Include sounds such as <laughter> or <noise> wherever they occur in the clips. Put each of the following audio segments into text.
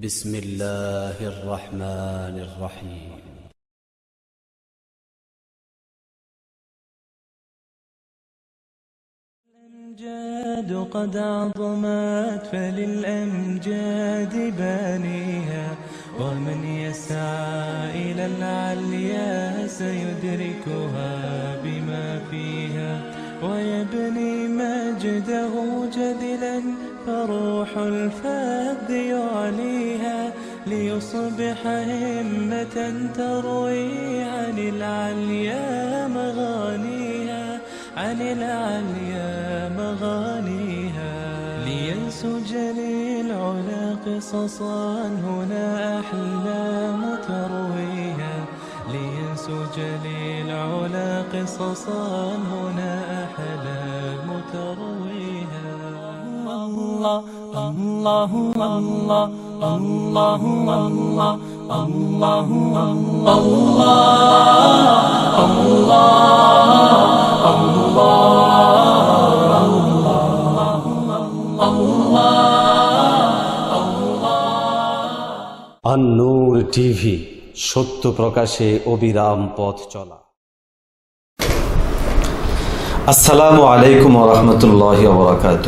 بسم الله الرحمن الرحيم. الأمجاد قد عظمت فللأمجاد بانيها. ومن يسعى إلى العليا سيدركها بما فيها. ويبني مجده جدلا فروح الفذ يعليها. ليصبح همة تروي عن العليا مغانيها عن العليا مغانيها. لينسج للعلا قصصا هنا أحلام ترويها لينسج للعلا قصصا هنا أحلام ترويها الله الله الله الله. الله الله আন্নুর TV সত্য প্রকাশে অবিরাম পথ চলা আসসালামু আলাইকুম রহমতুল্লাহ বরাকাত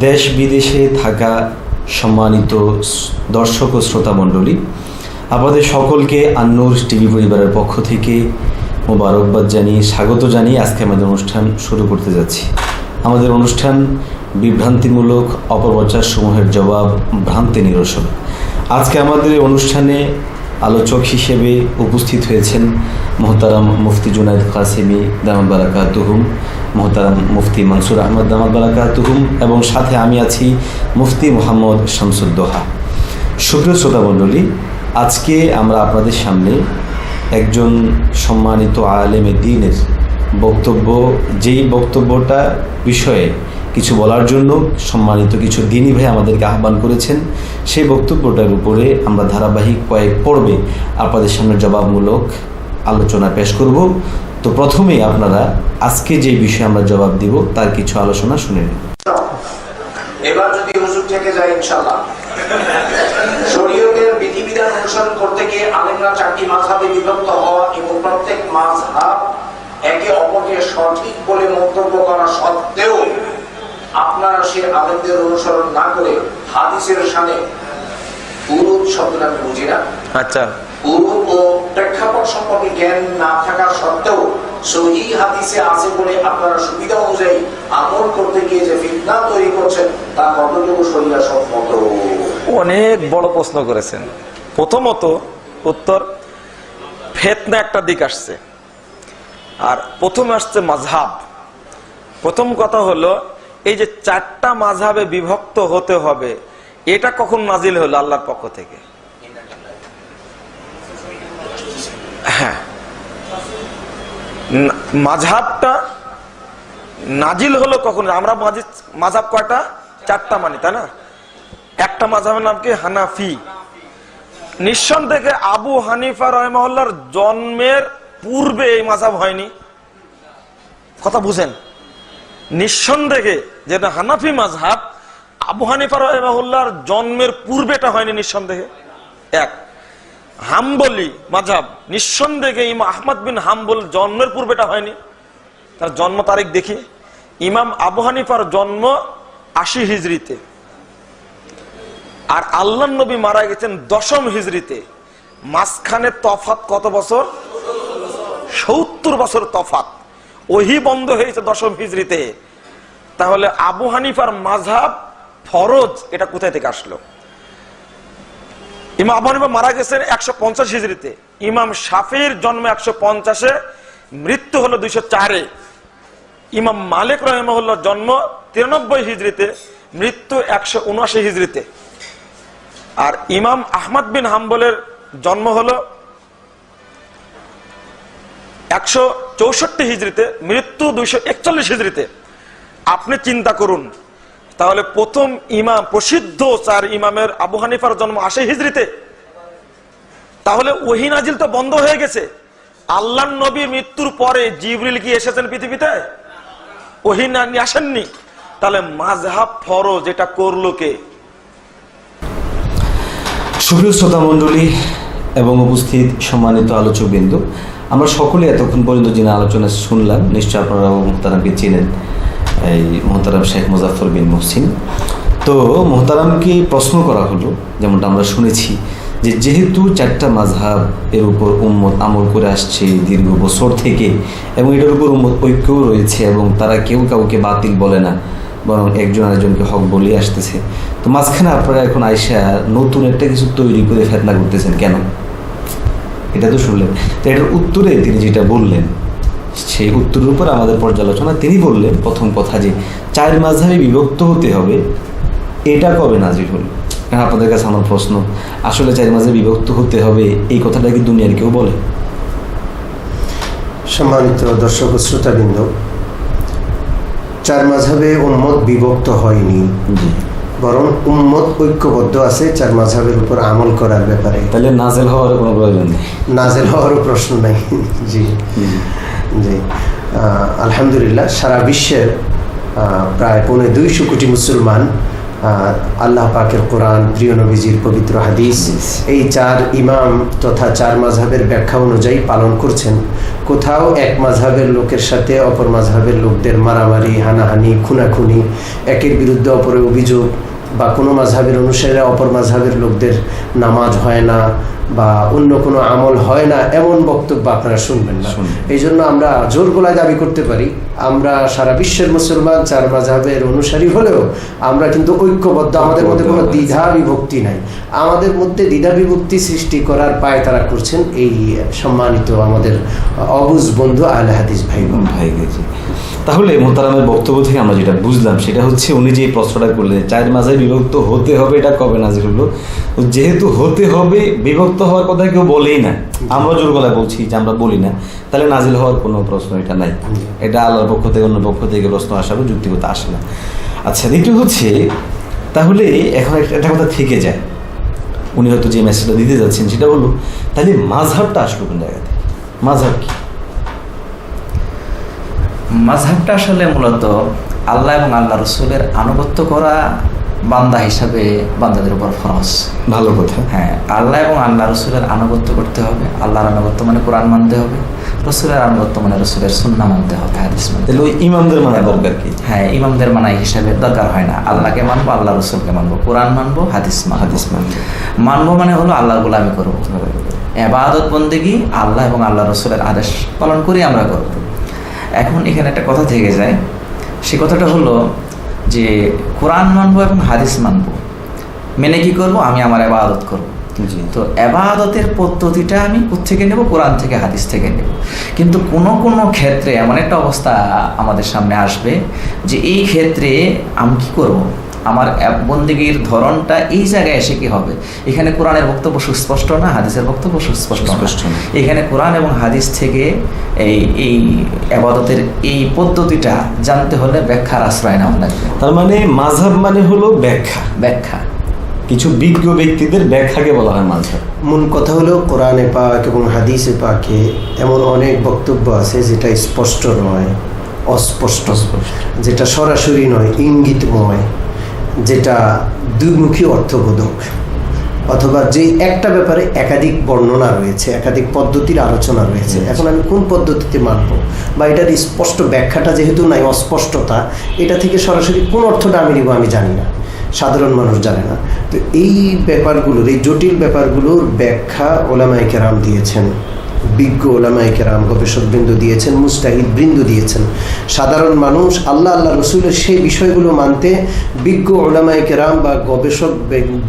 দেশ বিদেশে থাকা সম্মানিত দর্শক ও শ্রোতা মণ্ডলী, আপনাদের সকলকে আন্নুর টিভি পরিবারের পক্ষ থেকে মোবারকবাদ জানিয়ে স্বাগত জানিয়ে আজকে আমাদের অনুষ্ঠান শুরু করতে যাচ্ছি। আমাদের অনুষ্ঠান বিভ্রান্তিমূলক অপপ্রচার সমূহের জবাব ভ্রান্তি নিরসন। আজকে আমাদের অনুষ্ঠানে আলোচক হিসেবে উপস্থিত হয়েছেন মোহতারাম মুফতি জুনায়দ কাসেমি দামাদ বারাকা তুহুম মোহতারাম মুফতি মনসুর আহমদ দামাদ বারাকা তুহুম এবং সাথে আমি আছি মুফতি মোহাম্মদ শামসুদ্দোহা। সুপ্রিয় শ্রোতা মণ্ডলী, আজকে আমরা আপনাদের সামনে একজন সম্মানিত আলেমে দিনের বক্তব্য, যেই বক্তব্যটা বিষয়ে কিছু বলার জন্য সম্মানিত কিছু দিনী ভাই আমাদেরকে আহ্বান করেছেন। সেই বক্তব্যটার উপরে আমরা ধারাবাহিক কয়েক পর্বে আপনাদের সামনে জবাবমূলক আলোচনা পেশ করব। তো প্রথমে আপনারা আজকে যে বিষয়ে আমরা জবাব দিব, তার কিছু আলোচনা শুনে নিন। এবার যদি হুজুর থেকে যায় ইনশাল্লাহ শরীয়তের বিধিবিধান অনুসরণ করতে গিয়ে আলেমরা চারটি মাঝহাবে বিভক্ত হওয়া এবং প্রত্যেক মাঝহাব একে অপরকে সঠিক বলে সত্ত্বেও সে আলেমদের অনুসরণ না করে হাদিসের সামনে উরুদ শব্দটা আমি বুঝি না। আচ্ছা। উরুদ ও প্রেক্ষাপট সম্পর্কে জ্ঞান না থাকা সত্ত্বেও সহি হাদিসে আছে বলে আপনারা সুবিধা অনুযায়ী আমল করতে গিয়ে যে ফিতনা তৈরি করছেন তা কতটুকু সহিয়া সম্মত? অনেক বড় প্রশ্ন করেছেন। প্রথমত উত্তর ফেতনা একটা দিক আসছে। আর প্রথমে আসছে মাঝহাব প্রথম কথা হলো এই যে চারটা মাঝাবে বিভক্ত হতে হবে, এটা কখন নাজিল হলো আল্লাহর পক্ষ থেকে? হ্যাঁ। মাঝাবটা নাজিল হলো কখন? আমরা মাঝি- মাঝহাব কয়টা? চারটা মানি, তাই না? একটা মাঝাবের নাম কি? হানাফি। নিঃসন্দেহে আবু হানিফা রহমহল্লার জন্মের পূর্বে এই মাঝাব হয়নি। কথা বুঝেন? নিঃসন্দেহে যেটা হানাফি মাঝহাব আবু হানিফা রহমহল্লার জন্মের পূর্বেটা হয়নি নিঃসন্দেহে। এক, হাম্বলি মাঝহাব নিঃসন্দেহে ইমাম আহমদ বিন হাম্বল জন্মের পূর্বেটা হয়নি। তার জন্ম তারিখ দেখি। ইমাম আবু হানিফার জন্ম আশি হিজড়িতে। আর আল্লাহ নবী মারা গেছেন দশম হিজড়িতে। মাঝখানে তফাত কত বছর? সত্তর বছর তফাত ওহি বন্ধ হয়েছে দশম হিজড়িতে। তাহলে আবু হানিফার মাঝহাব ফরজ, এটা কোথায় থেকে আসলো? ইমাম আবু হানিফা মারা গেছেন একশো পঞ্চাশ হিজড়িতে। ইমাম শাফির জন্ম একশো পঞ্চাশে, মৃত্যু হলো দুইশো চারে। ইমাম মালিক রহমহল্লার জন্ম তিরানব্বই হিজড়িতে, মৃত্যু একশো উনআশি হিজড়িতে। আর ইমাম আহমদ বিন হাম্বলের জন্ম হলো একশো চৌষট্টি হিজড়িতে, মৃত্যু দুইশো একচল্লিশ হিজড়িতে। আপনি চিন্তা করুন। তাহলে প্রথম ইমাম, প্রসিদ্ধ চার ইমামের আবু হানিফার জন্ম আসে হিজড়িতে। তাহলে ওহি নাজিল তো বন্ধ হয়ে গেছে। আল্লাহ নবীর মৃত্যুর পরে জিবরিল কি এসেছেন পৃথিবীতে? ওহি না আসেননি। তাহলে মাঝহাব ফরজ, এটা করল কে? সুপ্রিয় শ্রোতা মণ্ডলী এবং উপস্থিত সম্মানিত আলোচকবৃন্দ, আমরা সকলে এতক্ষণ পর্যন্ত যিনি আলোচনা শুনলাম, নিশ্চয় আপনারা মোহতারামকে চেনেন। এই মোহতারাম শেখ মুজাফর বিন মহসিন। তো মোহতারামকে প্রশ্ন করা হলো, যেমনটা আমরা শুনেছি, যে যেহেতু চারটা মাঝহাব এর উপর উম্মত আমল করে আসছে দীর্ঘ বছর থেকে, এবং এটার উপর উম্মত ঐক্যও রয়েছে, এবং তারা কেউ কাউকে বাতিল বলে না, বরং একজন আরেকজনকে হক বলে আসতেছে। তো মাঝখানে আপনারা এখন আইসা নতুন একটা কিছু তৈরি করে ফেতনা করতেছেন কেন? এটা তো শুনলেন। তো এটার উত্তরে তিনি যেটা বললেন সেই উত্তরের উপর আমাদের পর্যালোচনা। তিনি বললেন প্রথম কথা যে চার মাঝাবে বিভক্ত হতে হবে এটা কবে নাজির হলো? এখন আপনাদের কাছে আমার প্রশ্ন। আসলে চার মাঝে বিভক্ত হতে হবে এই কথাটা কি দুনিয়ার কেউ বলে? সম্মানিত দর্শক শ্রোতাবৃন্দ চার মাঝাবে উম্মত বিভক্ত হয়নি। বরং উম্মত ঐক্যবদ্ধ আছে চার মাঝাবের উপর আমল করার ব্যাপারে। তাহলে নাজেল হওয়ার কোনো প্রয়োজন নেই। নাজেল হওয়ারও প্রশ্ন নাই। <laughs> জি। আহ, আলহামদুলিল্লাহ সারা বিশ্বের প্রায় পৌনে দুইশো কোটি মুসলমান আল্লাহ পাকের কোরআন প্রিয় নবীজির পবিত্র হাদিস এই চার ইমাম তথা চার মাঝহাবের ব্যাখ্যা অনুযায়ী পালন করছেন। কোথাও এক মাঝহাবের লোকের সাথে অপর মাঝহাবের লোকদের মারামারি হানাহানি খুনাখুনি একের বিরুদ্ধে অপরের অভিযোগ বা কোনো মাঝহাবের অনুসারীরা অপর মাঝহাবের লোকদের নামাজ হয় না বা অন্য কোনো আমল হয় না এমন বক্তব্য আপনারা শুনবেন না। এই জন্য আমরা জোর গলায় দাবি করতে পারি আমরা সারা বিশ্বের মুসলমান চার মাঝহাবের অনুসারী হলেও আমরা কিন্তু ঐক্যবদ্ধ আমাদের মধ্যে কোনো দ্বিধা বিভক্তি নাই আমাদের মধ্যে দ্বিধা বিভক্তি সৃষ্টি করার পায় তারা করছেন এই সম্মানিত আমাদের অবুজ বন্ধু আহলে হাদিস ভাই বোন। ভাই গেছি তাহলে মোতারামের বক্তব্য থেকে আমরা যেটা বুঝলাম, সেটা হচ্ছে উনি যে প্রশ্নটা করলেন চার মাঝে বিভক্ত হতে হবে, এটা কবে নাজির হলো যেহেতু হতে হবে, বিভক্ত হওয়ার কথা কেউ বলেই না। আমরা জোর গলায় বলছি যে আমরা বলি না। তাহলে নাজিল হওয়ার কোনো প্রশ্ন এটা নাই। এটা আল্লাহর পক্ষ থেকে অন্য পক্ষ থেকে প্রশ্ন আসারও যুক্তিগত আসে না। আচ্ছা দ্বিতীয় হচ্ছে, তাহলে এখন একটা কথা থেকে যায়। উনি হয়তো যে মেসেজটা দিতে যাচ্ছেন, সেটা হলো, তাহলে মাঝহাবটা আসলো কোন জায়গাতে? মাঝহাব কি? মাঝহাবটা আসলে মূলত আল্লাহ এবং আল্লাহ রসুলের আনুগত্য করা বান্দা হিসাবে বান্দাদের উপর ফরজ। ভালো কথা। হ্যাঁ আল্লাহ এবং আল্লাহ রসুলের আনুগত্য করতে হবে। আল্লাহর আনুগত্য মানে কোরআন মানতে হবে। রসুলের আনুগত্য মানে রসুলের সুন্না মানতে হবে হাদিস মানতে ওই ইমামদের মানা দরকার কি? হ্যাঁ ইমামদের মানা হিসাবে দরকার হয় না। আল্লাহকে মানবো আল্লাহ রসুলকে মানবো। কোরআন মানবো হাদিস মানবো। হাদিস মানবো। মানবো মানে হলো আল্লাহর গোলামি করব। এবাদত বন্দেগি আল্লাহ এবং আল্লাহ রসুলের আদেশ পালন করে আমরা করব। এখন এখানে একটা কথা থেকে যায়। সে কথাটা হলো যে কোরআন মানবো এবং হাদিস মানবো। মেনে কি করব? আমি আমার আবাদত করব। তো আবাদতের পদ্ধতিটা আমি কোথেকে নেব? কোরআন থেকে হাদিস থেকে নেব। কিন্তু কোনো কোনো ক্ষেত্রে এমন একটা অবস্থা আমাদের সামনে আসবে যে এই ক্ষেত্রে আমি কি করব? আমার বন্দিগির ধরনটা এই জায়গায় এসে কি হবে? এখানে কোরআনের বক্তব্য সুস্পষ্ট না? হাদিসের বক্তব্য সুস্পষ্ট না? এখানে কোরআন এবং হাদিস থেকে এই এই আবাদতের এই পদ্ধতিটা জানতে হলে ব্যাখ্যার আশ্রয় নেওয়া লাগবে। তার মানে মাঝহাব মানে হলো ব্যাখ্যা। ব্যাখ্যা। কিছু বিজ্ঞ ব্যক্তিদের ব্যাখ্যাকে বলা হয় মাঝহাব। মূল কথা হলো কোরআনে পাক এবং হাদিসে পাকে এমন অনেক বক্তব্য আছে যেটা স্পষ্ট নয় অস্পষ্ট। যেটা সরাসরি নয় ইঙ্গিতময়। যেটা দুইমুখী অর্থবোধক অথবা যে একটা ব্যাপারে একাধিক বর্ণনা রয়েছে একাধিক পদ্ধতির আলোচনা রয়েছে। এখন আমি কোন পদ্ধতিতে মানব? বা এটার স্পষ্ট ব্যাখ্যাটা যেহেতু নাই অস্পষ্টতা এটা থেকে সরাসরি কোন অর্থটা আমি নিব আমি জানি না। সাধারণ মানুষ জানে না। তো এই ব্যাপারগুলোর এই জটিল ব্যাপারগুলোর ব্যাখ্যা ওলামাই কেরাম দিয়েছেন। বিজ্ঞ ওলামাইকেরাম গবেষক বৃন্দ দিয়েছেন মুস্তাহিদ বৃন্দ দিয়েছেন সাধারণ মানুষ আল্লাহ আল্লাহ রসুলের সেই বিষয়গুলো মানতে বিজ্ঞ ওলামাইকেরাম বা গবেষক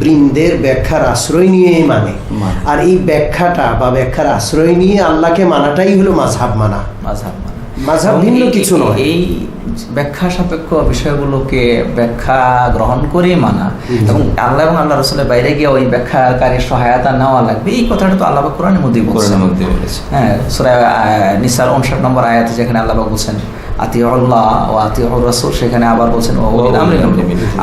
বৃন্দের ব্যাখ্যার আশ্রয় নিয়েই মানে মানে। আর এই ব্যাখ্যাটা বা ব্যাখ্যার আশ্রয় নিয়ে আল্লাহকে মানাটাই হলো মাঝাব মানা মাঝহাব মানা মাঝহাব ভিন্ন কিছু নয়। এই ব্যাখ্যা সাপেক্ষ বিষয়গুলোকে ব্যাখ্যা গ্রহণ করে মানা। এবং আল্লাহ এবং আল্লাহ রসুলের বাইরে গিয়ে ওই ব্যাখ্যাকারীর সহায়তা নেওয়া লাগবে। এই কথাটা তো আল্লাহ কোরআন কোরআনের মধ্যেই বলছেন মধ্যে বলেছে। হ্যাঁ সুরায় নিসার উনষাট নম্বর আয়াত যেখানে আল্লাহ বলছেন আতিউল্লাহ ও আতিউর রসুল সেখানে আবার বলছেন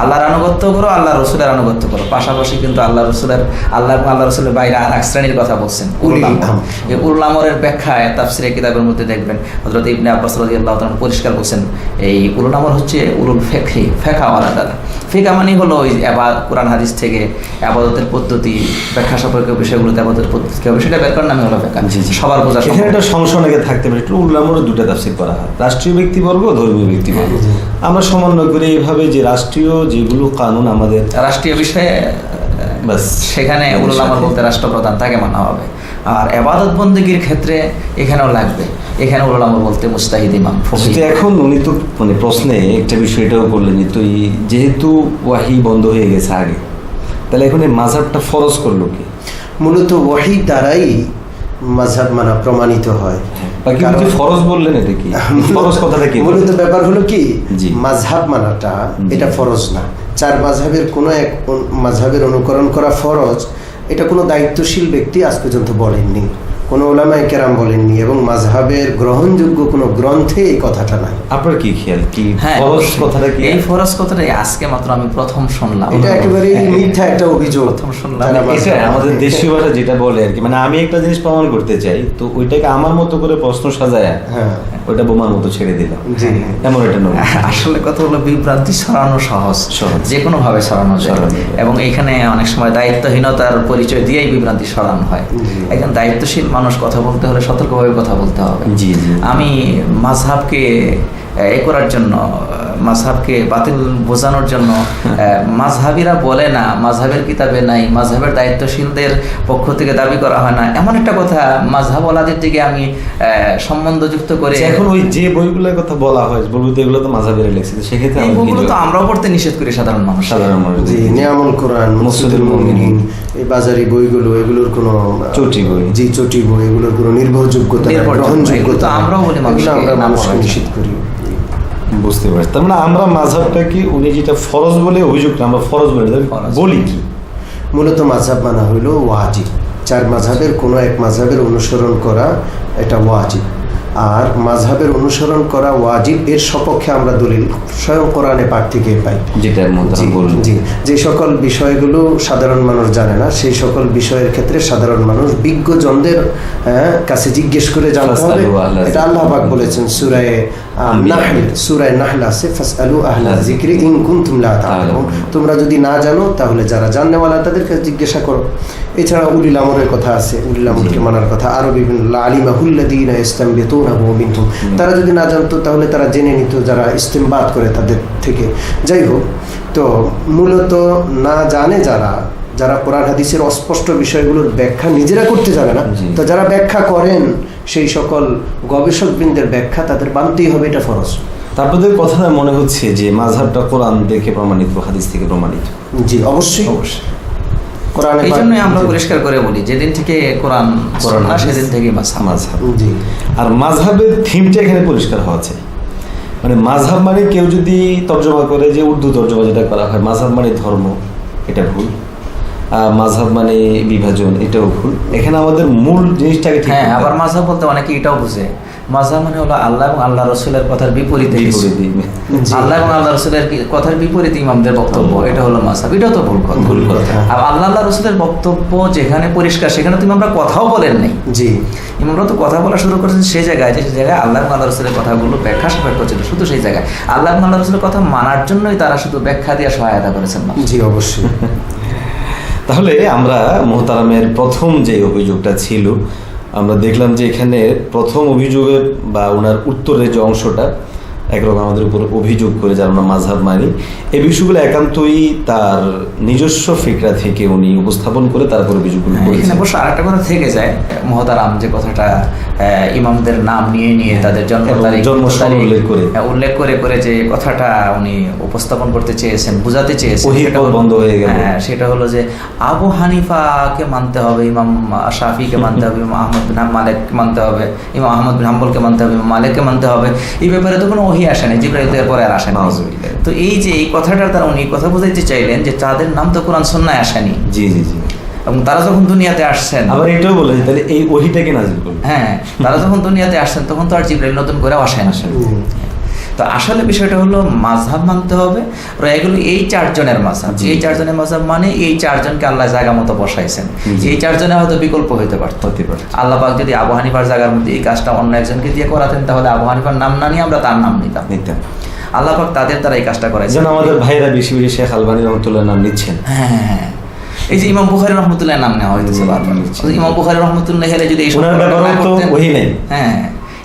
আল্লাহর আনুগত্য করো আল্লাহ রসুলের আনুগত্য করো। পাশাপাশি কিন্তু আল্লাহ রসুলের আল্লাহ আল্লাহ রসুলের বাইরে আর এক শ্রেণির কথা বলছেন উলুল উলিল আমর। আমর। এই উলুল ব্যাখ্যায় তাফসিরে কিতাবের মধ্যে দেখবেন হযরত ইবনে আব্বাস রাদিয়াল্লাহু তাআলা পরিষ্কার বলছেন এই উলুল আমর হচ্ছে উলুল ফেকহি ফেকাওয়ালা দ্বারা। ফেকা মানে হলো ওই কোরআন হাদিস থেকে আবাদতের পদ্ধতি ব্যাখ্যা সম্পর্কে বিষয়গুলোতে আবাদতের পদ্ধতি হবে সেটা করার নামে হলো ফেকা। সবার বোঝা এখানে একটা সংশয় থাকতে পারে একটু উল্লামরে দুটো তাফসির করা হয়। রাষ্ট্রীয় ব্যক্তিবর্গ ধর্মীয় ব্যক্তিবর্গ। আমরা সমন্বয় করে এইভাবে যে রাষ্ট্রীয় যেগুলো কানুন আমাদের রাষ্ট্রীয় বিষয়ে বাস সেখানে বলতে রাষ্ট্রপ্রধান তাকে মানা হবে। আর এবাদত বন্দীগীর ক্ষেত্রে এখানেও লাগবে। এখানে আমর বলতে মুস্তাহিদ ইমাম। কিন্তু এখন উনি তো মানে প্রশ্নে একটা বিষয় এটাও করলেন যে তো এই যেহেতু ওয়াহি বন্ধ হয়ে গেছে আগে তাহলে এখন এই মাঝাবটা ফরজ করল কি? মূলত ওয়াহি দ্বারাই মাঝহাব মানা প্রমাণিত হয়। ফরজ বললেন এটা কি <laughs> ফরজ কথাটা কি মূলত ব্যাপার হলো কি। মাঝহাব মানাটা এটা ফরজ না। চার মাঝহাবের কোনো এক মাঝহাবের অনুকরণ করা ফরজ এটা কোনো দায়িত্বশীল ব্যক্তি আজ পর্যন্ত বলেননি। কোনো ওলামায় কেরাম বলেননি এবং মাঝহাবের গ্রহণযোগ্য কোনো গ্রন্থে এই কথাটা নাই। আপনার কি খেয়াল? কি হ্যাঁ ফরজ কথাটা কি? এই ফরজ কথাটা আজকে মাত্র আমি প্রথম শুনলাম। এটা একেবারে মিথ্যা একটা অভিযোগ। প্রথম শুনলাম। এটা আমাদের দেশীয় ভাষা যেটা বলে আর কি। মানে আমি একটা জিনিস প্রমাণ করতে চাই তো ওইটাকে আমার মতো করে প্রশ্ন সাজায় হ্যাঁ। ওইটা বোমার মতো ছেড়ে দিলাম এমন এটা নয় আসলে কথা হলো বিভ্রান্তি ছড়ানো সহজ। সহজ। যে কোনো ভাবে ছড়ানো যায়। এবং এখানে অনেক সময় দায়িত্বহীনতার পরিচয় দিয়েই বিভ্রান্তি সরানো হয়। একজন দায়িত্বশীল মানুষ কথা বলতে হলে সতর্কভাবে কথা বলতে হবে জি, জি। আমি মাঝহাবকে এ করার জন্য মাঝহাবকে বাতিল বোঝানোর জন্য <laughs> মাঝহাবিরা বলে না মাঝহাবের কিতাবে নাই মাঝহাবের দায়িত্বশীলদের পক্ষ থেকে দাবি করা হয় না। এমন একটা কথা মাঝহাবওয়ালাদের দিকে আমি সম্বন্ধযুক্ত করে এখন ওই যে বইগুলোর কথা বলা হয় বলব তো এগুলো তো মাঝাবের লেখছে তো সেক্ষেত্রে এই বইগুলো তো আমরাও পড়তে নিষেধ করি সাধারণ মানুষ। সাধারণ মানুষ জি নিয়ামুল কোরআন মুসুদুল মুমিনিন এই বাজারি বইগুলো এগুলোর কোনো চটি বই। জি চটি বই এগুলোর কোনো নির্ভরযোগ্যতা গ্রহণযোগ্যতা তো আমরাও বলি মানুষকে আমরা মানুষকে নিষেধ করি। বুঝতে পারছি। তার মানে আমরা মাঝহাবটা কি উনি যেটা ফরজ বলে অভিযোগ না, আমরা ফরজ বলে বলি কি? মূলত মাঝহাব মানা হইল ওয়াজিব। চার মাঝহাবের কোনো এক মাঝহাবের অনুসরণ করা এটা ওয়াজিব। আর মাঝহাবের অনুসরণ করা ওয়াজিব এর সপক্ষে আমরা দলিল স্বয়ং কোরআনে পাক থেকে পাই। জি, যে সকল বিষয়গুলো সাধারণ মানুষ জানে না সেই সকল বিষয়ের ক্ষেত্রে সাধারণ মানুষ বিজ্ঞজনদের হ্যাঁ, কাছে জিজ্ঞেস করে জানতে হবে। এটা আল্লাহ পাক বলেছেন সূরায়ে সূরায়ে নাহল আছে ফাসআলু আহলা যিকরি ইন কুনতুম লা তা'লামুন তোমরা যদি না জানো তাহলে যারা জাননেওয়ালা তাদের কাছে জিজ্ঞাসা করো। এছাড়া উলিল আমরের কথা আছে উলিল আমরকে মানার কথা। আরও বিভিন্ন আলিমাহুল্লাযীনা ইসতামবিতুনাহু মিনহুম। তারা যদি না জানতো তাহলে তারা জেনে নিত যারা ইস্তেমবাদ করে তাদের থেকে। যাই হোক তো মূলত না জানে যারা যারা কোরআন হাদিসের অস্পষ্ট বিষয়গুলোর ব্যাখ্যা নিজেরা করতে জানে না। তো যারা ব্যাখ্যা করেন সেই সকল গবেষকবৃন্দের ব্যাখ্যা তাদের মানতেই হবে এটা ফরজ। তারপরে কথা মনে হচ্ছে যে মাঝহাবটা কোরআন দেখে প্রমাণিত হাদিস থেকে প্রমাণিত। জি অবশ্যই। অবশ্যই। এই আমরা পরিষ্কার করে বলি যেদিন থেকে কোরআন কোরআন সেদিন থেকে মাঝহাব। জি। আর মাঝহাবের থিমটা এখানে পরিষ্কার হওয়া চাই। মানে মাঝহাব মানে কেউ যদি তর্জমা করে যে উর্দু তর্জমা যেটা করা হয় মাঝহাব মানে ধর্ম এটা ভুল। মাঝহাব মানে বিভাজন এটাও ভুল। এখানে আমাদের মূল জিনিসটাকে হ্যাঁ আবার হবে। মাঝহাব বলতে অনেকে এটাও বুঝে। মাঝহাব মানে হলো আল্লাহ এবং আল্লাহ রসুলের কথার বিপরীতে। আল্লাহ এবং আল্লাহ রসুলের কথার বিপরীতে ইমামদের বক্তব্য এটা হলো মাঝহাব। এটাও তো ভুল কথা। ভুল কথা। আর আল্লাহ আল্লাহ রসুলের বক্তব্য যেখানে পরিষ্কার সেখানে তুমি আমরা কথাও বলেন নাই। জি। ইমামরা তো কথা বলা শুরু করেছেন সেই জায়গায় যে সেই জায়গায় আল্লাহ এবং আল্লাহ রসুলের কথাগুলো ব্যাখ্যা সাপেক্ষ ছিল শুধু সেই জায়গায়। আল্লাহ এবং আল্লাহ রসুলের কথা মানার জন্যই তারা শুধু ব্যাখ্যা দিয়ে সহায়তা করেছেন। না জি অবশ্যই। তাহলে আমরা মোহতারামের প্রথম যে অভিযোগটা ছিল, আমরা দেখলাম যে এখানে প্রথম অভিযোগের বা ওনার উত্তরের যে অংশটা একরকম আমাদের উপর অভিযোগ করে যারা আমরা মাঝহাব মানি এই বিষয়গুলো একান্তই তার নিজস্ব ফিকরা থেকে উনি উপস্থাপন করে তারপর অভিযোগগুলো করেছেন অবশ্য আরেকটা কথা থেকে যায় মহতারাম যে কথাটা ইমামদের নাম নিয়ে নিয়ে তাদের জন্ম তারিখ জন্ম উল্লেখ করে। হ্যাঁ, উল্লেখ করে করে যে কথাটা উনি উপস্থাপন করতে চেয়েছেন বুঝাতে চেয়েছেন বন্ধ হয়ে গেল। হ্যাঁ সেটা হলো যে আবু হানিফাকে মানতে হবে ইমাম শাফিকে মানতে হবে ইমাম আহমদ বিন মালিককে মানতে হবে ইমাম আহমদ বিন হাম্বলকে মানতে হবে ইমাম মালিককে মানতে হবে এই ব্যাপারে তো কোনো ওহি আসে না এরপরে আর আসেন না তো এই যে এই কথাটা তারা উনি কথা বোঝাইতে চাইলেন যে তাদের নাম তো কোরআন সন্ন্যায় আসেনি। জি জি জি। এবং তারা যখন দুনিয়াতে আসছেন আবার এটাও বলে তাহলে এই ওহিটাকে নাজিল করুন। হ্যাঁ তারা যখন দুনিয়াতে আসছেন তখন তো আর জিব্রাইল নতুন করে আসেন। আসেন। তো আসলে বিষয়টা হলো মাঝহাব মানতে হবে। এগুলো এই চারজনের মাঝহাব। এই চারজনের মাঝহাব মানে এই চারজনকে আল্লাহ জায়গা মতো বসাইছেন। এই চারজনে হয়তো বিকল্প হইতে পারত। হতে পারে। আল্লাহ পাক যদি আবু হানিফার জায়গার মধ্যে এই কাজটা অন্য একজনকে দিয়ে করাতেন তাহলে আবু হানিফার নাম না নিয়ে আমরা তার নাম নিতাম। নিতেন আল্লাহ পাক তাদের দ্বারা এই কাজটা করাইছেন। যেন আমাদের ভাইরা বেশি বেশি শেখ আলবানী রহমতুল্লাহ নাম নিচ্ছেন। হ্যাঁ হ্যাঁ, হ্যাঁ। এই যে ইমাম বুখারি রহমতুল্লাহ নাম নেওয়া হইতেছে জি, বারবার। জি। ইমাম বুখারি রহমতুল্লাহ হেলে যদি এই তো ওহি নেই। হ্যাঁ।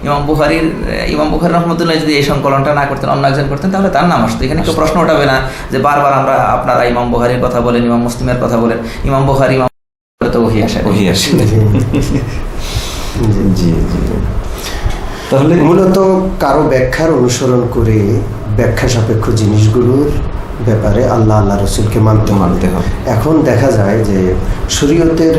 ইমাম বুখারির ইমাম বুখারি রহমতুল্লাহ যদি এই সংকলনটা না করতেন অন্য একজন করতেন তাহলে তার নাম আসতো এখানে কেউ প্রশ্ন উঠাবে না যে বারবার আমরা আপনারা ইমাম বুখারির কথা বলেন ইমাম মুসলিমের কথা বলেন ইমাম বুখারি ইমাম তো ওহি আসে ওহি আসে জি জি। তাহলে মূলত কারও ব্যাখ্যার অনুসরণ করে ব্যাখ্যা সাপেক্ষ জিনিসগুলোর ব্যাপারে আল্লাহ আল্লাহ রসুলকে মানতে মানতে হবে। এখন দেখা যায় যে শরীয়তের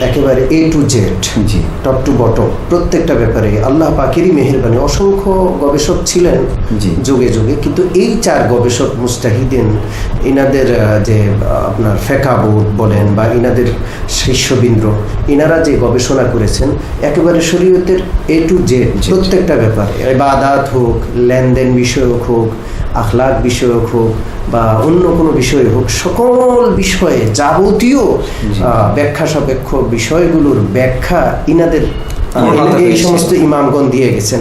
একেবারে এ টু জেড জি। টপ টু বটম প্রত্যেকটা ব্যাপারে আল্লাহ পাকেরই মেহেরবানি অসংখ্য গবেষক ছিলেন জি। যুগে যুগে কিন্তু এই চার গবেষক মুস্তাহিদিন ইনাদের যে আপনার ফেকা বোর্ড বলেন বা ইনাদের শিষ্যবৃন্দ ইনারা যে গবেষণা করেছেন একেবারে শরীয়তের এ টু জেড। প্রত্যেকটা ব্যাপারে বাদাত হোক লেনদেন বিষয়ক হোক আখলাক বিষয়ক হোক বা অন্য কোনো বিষয় হোক সকল বিষয়ে যাবতীয় ব্যাখ্যা সাপেক্ষ বিষয়গুলোর ব্যাখ্যা ইনাদের এই সমস্ত ইমামগণ দিয়ে গেছেন।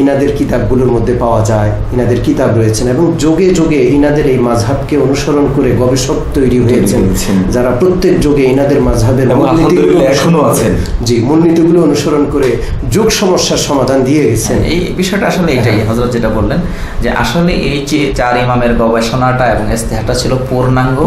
ইনাদের কিতাবগুলোর মধ্যে পাওয়া যায় ইনাদের কিতাব রয়েছেন এবং যোগে যোগে ইনাদের এই মাঝহাবকে অনুসরণ করে গবেষক তৈরি হয়েছেন। যারা প্রত্যেক যুগে ইনাদের মাঝহাবের এখনও আছেন। জি মূলনীতিগুলো অনুসরণ করে যুগ সমস্যার সমাধান দিয়ে গেছেন এই বিষয়টা আসলে এটাই হজরত যেটা বললেন যে আসলে এই যে চার ইমামের গবেষণাটা এবং ইস্তেহারটা ছিল পূর্ণাঙ্গ।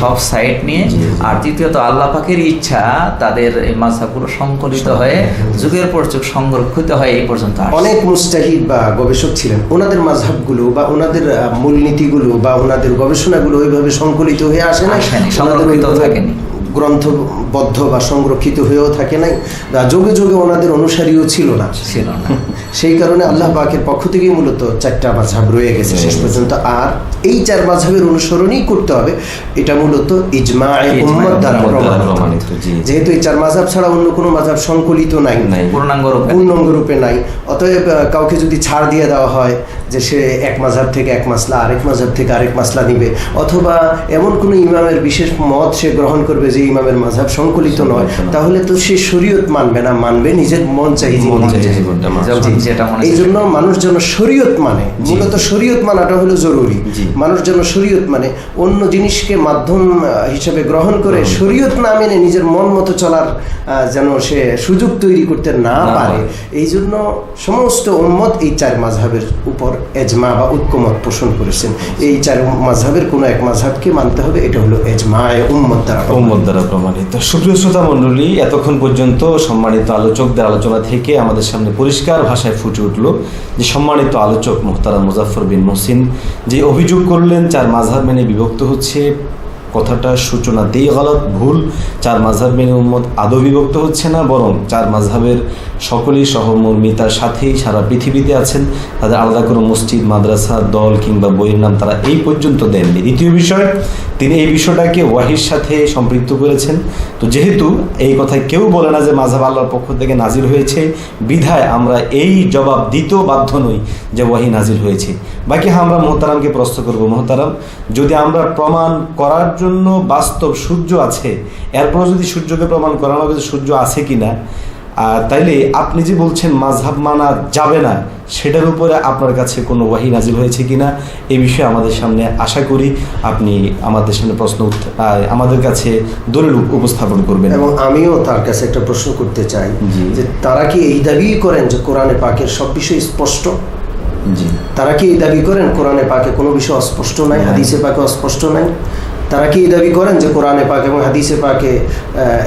সব সাইড নিয়ে। আর দ্বিতীয়ত আল্লাহ পাকের ইচ্ছা তাদের এই মাঝহাবগুলো সংকলিত হয়ে যুগের পর যুগ সংরক্ষিত হয়ে এই পর্যন্ত অনেক মুস্তাহিদ বা গবেষক ছিলেন ওনাদের মাঝহাবগুলো বা ওনাদের মূলনীতিগুলো বা ওনাদের গবেষণাগুলো ওইভাবে সংকলিত হয়ে আসে না গ্রন্থ সংরক্ষিত। গ্রন্থবদ্ধ বা সংরক্ষিত হয়েও থাকে নাই বা যোগে যোগে ওনাদের অনুসারীও ছিল না। ছিল না। সেই কারণে আল্লাহ পাকের পক্ষ থেকেই মূলত চারটা মাঝহাব রয়ে গেছে শেষ পর্যন্ত। আর এই চার মাঝহাবের অনুসরণই করতে হবে। এটা মূলত ইজমা উম্মত দ্বারা প্রমাণিত। যেহেতু এই চার মাঝহাব ছাড়া অন্য কোনো মাঝহাব সংকলিত নাই। নাই। পূর্ণাঙ্গ রূপে। পূর্ণাঙ্গ রূপে নাই। অতএব কাউকে যদি ছাড় দিয়ে দেওয়া হয় যে সে এক মাঝহাব থেকে এক মাসলা আরেক মাঝহাব থেকে আরেক মাসলা নিবে অথবা এমন কোনো ইমামের বিশেষ মত সে গ্রহণ করবে যে ইমামের মাঝহাব সংকলিত নয়। তাহলে তো সে শরীয়ত মানবে না মানবে নিজের মন চাই এই জন্য মানুষ যেন শরীয়ত মানে। মূলত শরীয়ত মানাটা হলো জরুরি। মানুষ যেন শরীয়ত মানে অন্য জিনিসকে মাধ্যম হিসেবে গ্রহণ করে শরীয়ত না মেনে নিজের মন মতো চলার যেন সে সুযোগ তৈরি করতে না পারে। এই জন্য সমস্ত উম্মত এই চার মাঝহাবের উপর এজমা বা ঐক্যমত পোষণ করেছেন। এই চার মাঝহাবের কোনো এক মাঝহাবকে মানতে হবে এটা হলো এজমা উম্মত দ্বারা। মোহাম্মদ দ্বারা প্রমাণিত। সুপ্রিয় শ্রোতা মণ্ডলী, এতক্ষণ পর্যন্ত সম্মানিত আলোচকদের আলোচনা থেকে আমাদের সামনে পরিষ্কার ভাষায় ফুটে উঠল যে সম্মানিত আলোচক মুহতারা মুজাফর বিন মোহসিন, যে অভিযোগ করলেন, চার মাঝহাব মেনে বিভক্ত হচ্ছে, কথাটা সূচনাতেই গলত, ভুল, চার মাঝহাব মেনে উম্মত আদৌ বিভক্ত হচ্ছে না, বরং চার মাঝহাবের সকলেই সহমর্মিতার সাথেই সারা পৃথিবীতে আছেন। তাদের আলাদা কোনো মসজিদ, মাদ্রাসা, দল কিংবা বইয়ের নাম তারা এই পর্যন্ত দেননি। দ্বিতীয় বিষয়, তিনি এই বিষয়টাকে ওয়াহির সাথে সম্পৃক্ত করেছেন। তো যেহেতু এই কথায় কেউ বলে না যে মাঝহাব আল্লাহর পক্ষ থেকে নাজির হয়েছে, বিধায় আমরা এই জবাব দিতেও বাধ্য নই যে ওয়াহি নাজির হয়েছে। বাকি হ্যাঁ আমরা মোহতারামকে প্রশ্ন করব। মোহতারাম, যদি আমরা প্রমাণ করার জন্য বাস্তব সূর্য আছে এরপর যদি সূর্যকে প্রমাণ করানো হবে যে সূর্য আছে কি না তাইলে আপনি যে বলছেন মাঝহাব মানা যাবে না সেটার উপরে আপনার কাছে কোনো ওয়াহি নাজিল হয়েছে কিনা এ বিষয়ে আমাদের সামনে আশা করি আপনি আমাদের সামনে প্রশ্ন আমাদের কাছে দলিল উপস্থাপন করবেন। এবং আমিও তার কাছে একটা প্রশ্ন করতে চাই যে তারা কি এই দাবি করেন যে কোরআনে পাকের সব বিষয় স্পষ্ট? জি। তারা কি এই দাবি করেন কোরআনে পাকে কোনো বিষয় অস্পষ্ট নাই নাই। হাদিসে পাকে অস্পষ্ট নাই? তারা কি দাবি করেন যে কোরআনে পাক এবং হাদিসে পাকে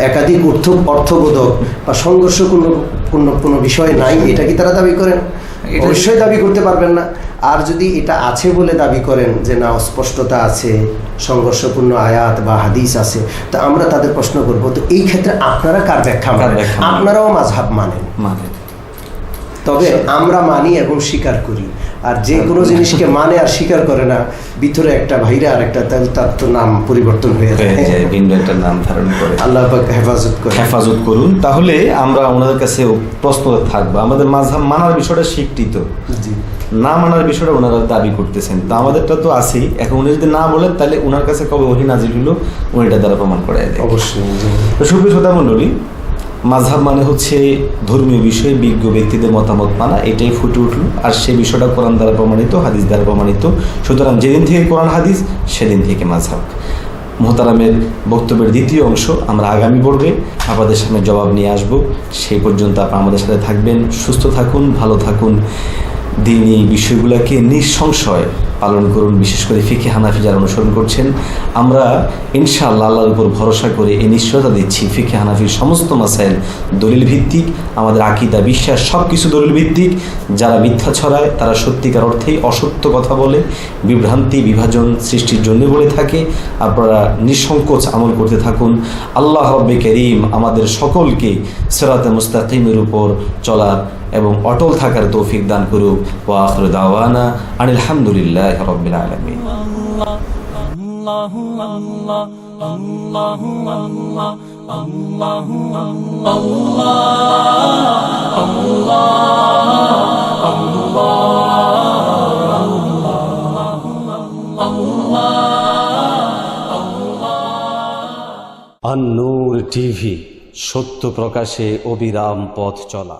একাধিক অর্থ অর্থবোধক বা সংঘর্ষ কোনো কোনো বিষয় নাই? এটা কি তারা দাবি করেন? অবশ্যই দাবি করতে পারবেন না। আর যদি এটা আছে বলে দাবি করেন যে না অস্পষ্টতা আছে সংঘর্ষপূর্ণ আয়াত বা হাদিস আছে তো আমরা তাদের প্রশ্ন করব তো এই ক্ষেত্রে আপনারা কার ব্যাখ্যা মানেন? আপনারাও মাঝহাব মানেন। মানে তবে আমরা মানি এবং স্বীকার করি আর যে কোনো জিনিসকে মানে আর স্বীকার করে না ভিতরে একটা ভাইরা আর একটা তার তো নাম পরিবর্তন হয়ে যায়। যায় ভিন্ন একটা নাম ধারণ করে। আল্লাহ পাক হেফাজত করে হেফাজত করুন। তাহলে আমরা ওনাদের কাছে প্রস্তুত থাকব আমাদের মাঝহাব মানার বিষয়টা স্বীকৃত। না মানার বিষয়টা ওনারা দাবি করতেছেন। তো আমাদেরটা তো আছেই। এখন উনি যদি না বলেন তাহলে ওনার কাছে কবে ওহি নাজিল হলো উনি এটা দ্বারা প্রমাণ করাই দেয়। অবশ্যই। সুপ্রিয় শ্রোতা মণ্ডলী মাঝহাব মানে হচ্ছে ধর্মীয় বিষয়ে বিজ্ঞ ব্যক্তিদের মতামত মানা, এটাই ফুটে উঠল। আর সে বিষয়টা কোরআন দ্বারা প্রমাণিত, হাদিস দ্বারা প্রমাণিত। সুতরাং যেদিন থেকে কোরআন হাদিস, সেদিন থেকে মাঝহাব। মোহতারামের বক্তব্যের দ্বিতীয় অংশ আমরা আগামী পর্বে আপনাদের সামনে জবাব নিয়ে আসব। সেই পর্যন্ত আপনারা আমাদের সাথে থাকবেন, সুস্থ থাকুন, ভালো থাকুন। দিন এই বিষয়গুলোকে নিঃসংশয় পালন করুন, বিশেষ করে ফিকে হানাফি যারা অনুসরণ করছেন। আমরা ইনশাআল্লাহ আল্লাহর উপর ভরসা করে এই নিশ্চয়তা দিচ্ছি ফিকে হানাফির সমস্ত মাসাইল দলিল ভিত্তিক আমাদের আকিদা, বিশ্বাস সব কিছু দলিল ভিত্তিক যারা মিথ্যা ছড়ায়, তারা সত্যিকার অর্থেই অসত্য কথা বলে, বিভ্রান্তি, বিভাজন সৃষ্টির জন্য বলে থাকে। আপনারা নিঃসংকোচ আমল করতে থাকুন। আল্লাহ রব্বে করিম আমাদের সকলকে সেরাতে মুস্তাকিমের উপর চলার এবং অটল থাকার তৌফিক দান করুক। ওয়া আখরু দাওয়ানা আনিল হামদুলিল্লাহ রব্বিল আলামিন। আল্লাহু আন্নুর টিভি, সত্য প্রকাশে অবিরাম পথ চলা।